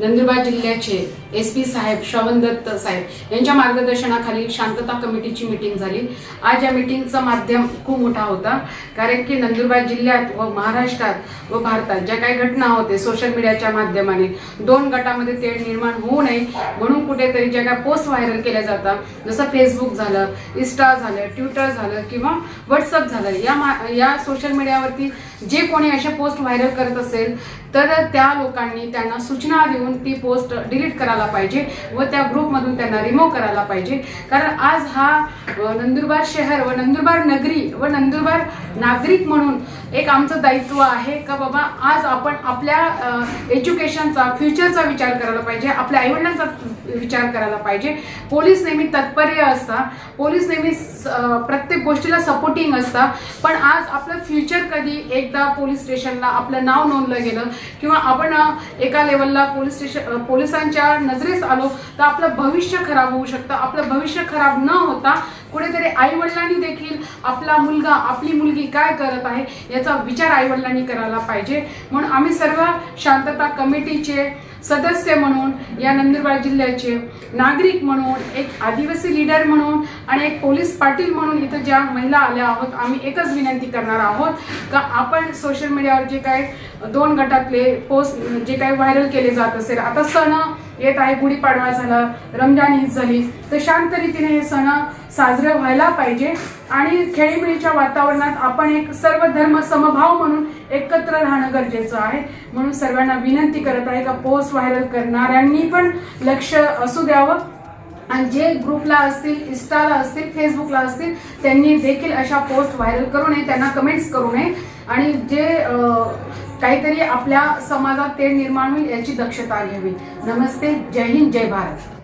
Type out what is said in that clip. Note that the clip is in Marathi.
नंदुरबार जिल्ह्याचे एस पी साहेब श्रवण दत्त साहेब यांच्या मार्गदर्शनाखाली शांतता कमिटीची मीटिंग झाली. आज या मीटिंगचं माध्यम खूप मोठा होता कारण की नंदुरबार जिल्ह्यात व महाराष्ट्रात व भारतात ज्या काही घटना होते सोशल मीडियाच्या माध्यमाने दोन गटामध्ये तेढ निर्माण होऊ नये म्हणून कुठेतरी ज्या काही पोस्ट व्हायरल केल्या जातात जसं फेसबुक झालं इन्स्टा झालं ट्विटर झालं किंवा व्हॉट्सअप झालं या मा या सोशल मीडियावरती जे कोणी अशा पोस्ट व्हायरल करत असेल तर त्या लोकांनी त्यांना सूचना देऊन ती पोस्ट डिलीट करायला पाहिजे व त्या ग्रुपमधून त्यांना रिमूव्ह करायला पाहिजे. कारण आज हा नंदुरबार शहर व नंदुरबार नगरी व नंदुरबार नागरिक म्हणून एक आमचं दायित्व आहे का बाबा आज आपण आपल्या एज्युकेशनचा फ्युचरचा विचार करायला पाहिजे आपल्या आईवडिलांचा विचार करायला पाहिजे. पोलीस नेहमी तत्पर्य असतात पोलीस नेहमी स- प्रत्येक गोष्टीला सपोर्टिंग असतात पण आज आपलं फ्युचर कधी एकदा पोलीस स्टेशनला आपलं नाव नोंदलं गेलं किंवा आपण एका लेवलला पोलीस स्टेशन पोलिसांच्या नजरेस आलो तर आपलं भविष्य खराब होऊ शकतं. आपलं भविष्य खराब न होता कुठेतरी आई वडिलांनी देखील आपला मुलगा आपली मुलगी काय करत आहे याचा विचार आई वडिलांनी करायला पाहिजे. म्हणून आम्ही सर्व शांतता कमिटीचे सदस्य म्हणून या नंदुरबार जिल्ह्याचे नागरिक म्हणून एक आदिवासी लीडर म्हणून आणि एक पोलीस पाटील म्हणून इथं ज्या महिला आल्या आहोत आम्ही एकच विनंती करणार आहोत का आपण सोशल मीडियावर जे काय दोन गटातले पोस्ट जे काही व्हायरल केले जात असेल आता सण येत आहे गुढीपाडवा झाला रमजान ईद झाली तर शांत रीतीने हे सण साजरे व्हायला पाहिजे. आणि खेळीमेळीच्या वातावरणात आपण एक सर्व धर्म समभाव म्हणून एकत्र राहणं गरजेचं आहे. म्हणून सर्वांना विनंती करत आहे का पोस्ट व्हायरल करणाऱ्यांनी पण लक्ष असू द्यावं. आणि जे ग्रुपला असतील इन्स्टाला असतील फेसबुकला असतील त्यांनी देखील अशा पोस्ट व्हायरल करू नये त्यांना कमेंट्स करू नये. आणि जे काहीतरी आपल्या समाजात ते निर्माण होईल याची दक्षता घ्यावी. नमस्ते जय हिंद जय भारत.